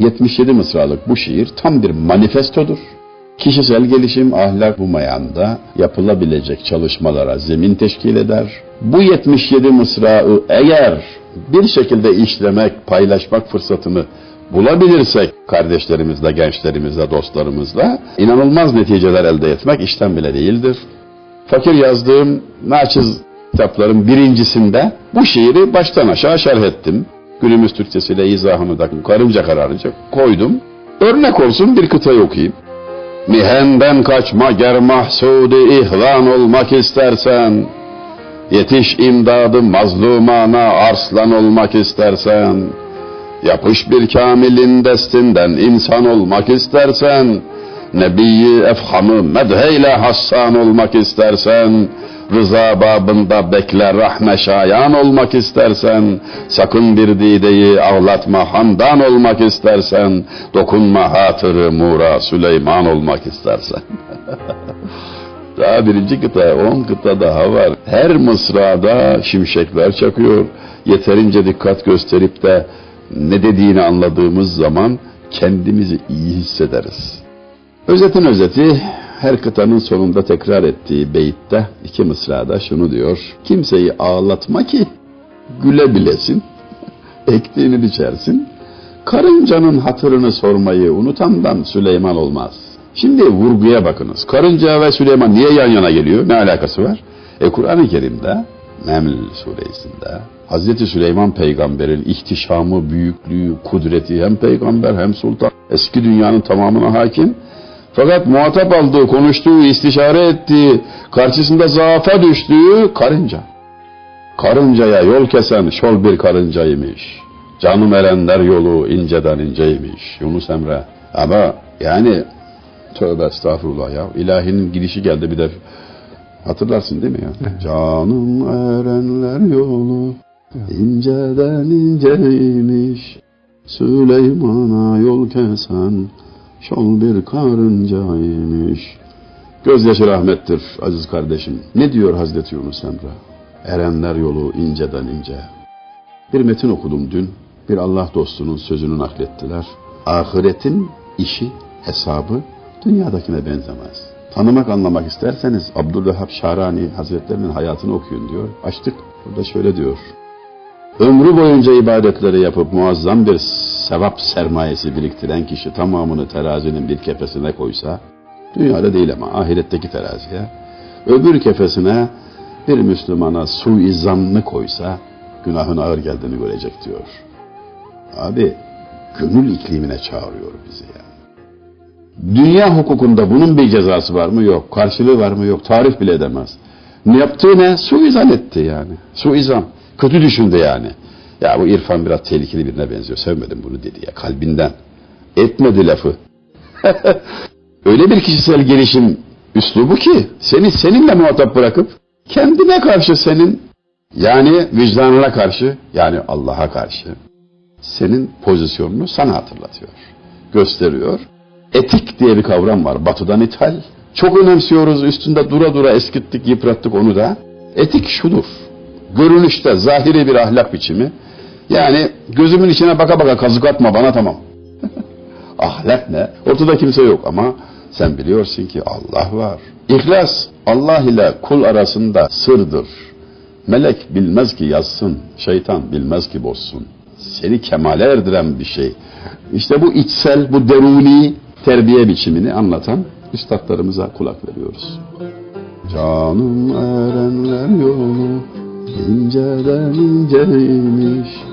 77 mısralık bu şiir tam bir manifestodur. Kişisel gelişim ahlak bu mayanda yapılabilecek çalışmalara zemin teşkil eder. Bu 77 mısrağı eğer bir şekilde işlemek, paylaşmak fırsatını bulabilirsek kardeşlerimizle, gençlerimizle, dostlarımızla inanılmaz neticeler elde etmek işten bile değildir. Fakir yazdığım naçiz kitapların birincisinde bu şiiri baştan aşağı şerh ettim. Günümüz Türkçesiyle izahını da karınca kararınca koydum. Örnek olsun bir kıtayı okuyayım. Mihenden kaçma ger mahsudi ihvan olmak istersen, yetiş imdadı mazlumana arslan olmak istersen, yapış bir kamilin destinden insan olmak istersen, Nebiyi efhamı medheyle hassan olmak istersen, rıza babında bekle rahme şayan olmak istersen, sakın bir dideyi ağlatma handan olmak istersen, dokunma hatırı Mura Süleyman olmak istersen. daha birinci kıta, on kıta daha var. Her mısrada şimşekler çakıyor. Yeterince dikkat gösterip de ne dediğini anladığımız zaman kendimizi iyi hissederiz. Özetin özeti her kıtanın sonunda tekrar ettiği beyitte iki mısrada şunu diyor. Kimseyi ağlatma ki gülebilesin, ektiğini biçersin. Karıncanın hatırını sormayı unutandan Süleyman olmaz. Şimdi vurguya bakınız. Karınca ve Süleyman niye yan yana geliyor? Ne alakası var? E Kur'an-ı Kerim'de Neml suresinde Hazreti Süleyman peygamberin ihtişamı, büyüklüğü, kudreti hem peygamber hem sultan eski dünyanın tamamına hakim. Fakat muhatap aldığı, konuştuğu, istişare ettiği, karşısında zaafa düştüğü karınca. Karıncaya yol kesen şol bir karıncaymış. Canım erenler yolu inceden inceymiş. Yunus Emre. Ama yani tövbe estağfurullah ya. İlahinin gidişi geldi bir de hatırlarsın değil mi ya? Canım erenler yolu inceden inceymiş. Süleyman'a yol kesen şol bir karıncaymış. Gözyaşı rahmettir aziz kardeşim. Ne diyor Hazreti Yunus Emre? Erenler yolu inceden ince. Bir metin okudum dün. Bir Allah dostunun sözünü naklettiler. Ahiretin işi, hesabı dünyadakine benzemez. Tanımak, anlamak isterseniz Abdülvehhab Şarani Hazretlerinin hayatını okuyun diyor. Açtık. Burada şöyle diyor. Ömrü boyunca ibadetleri yapıp muazzam bir sevap sermayesi biriktiren kişi tamamını terazinin bir kefesine koysa, dünyada değil ama ahiretteki teraziye, öbür kefesine bir Müslümana suizanını koysa, günahın ağır geldiğini görecek diyor. Abi, gönül iklimine çağırıyor bizi yani. Dünya hukukunda bunun bir cezası var mı? Yok. Karşılığı var mı? Yok. Tarif bile edemez. Ne yaptığı ne? Suizan etti yani. Suizan. Kötü düşündü yani. Ya bu İrfan biraz tehlikeli birine benziyor. Sevmedim bunu dedi ya kalbinden. Etmedi lafı. Öyle bir kişisel gelişim üslubu ki seni seninle muhatap bırakıp kendine karşı senin yani vicdanına karşı yani Allah'a karşı senin pozisyonunu sana hatırlatıyor. Gösteriyor. Etik diye bir kavram var batıdan ithal. Çok önemsiyoruz üstünde dura dura eskittik yıprattık onu da. Etik şudur. Görünüşte zahiri bir ahlak biçimi. Yani gözümün içine baka baka kazık atma bana tamam. ahlak ne? Ortada kimse yok ama sen biliyorsun ki Allah var. İhlas Allah ile kul arasında sırdır. Melek bilmez ki yazsın, şeytan bilmez ki bozsun. Seni kemale erdiren bir şey. İşte bu içsel, bu deruni terbiye biçimini anlatan üstadlarımıza kulak veriyoruz. Canım erenler yolu inceden inceymiş.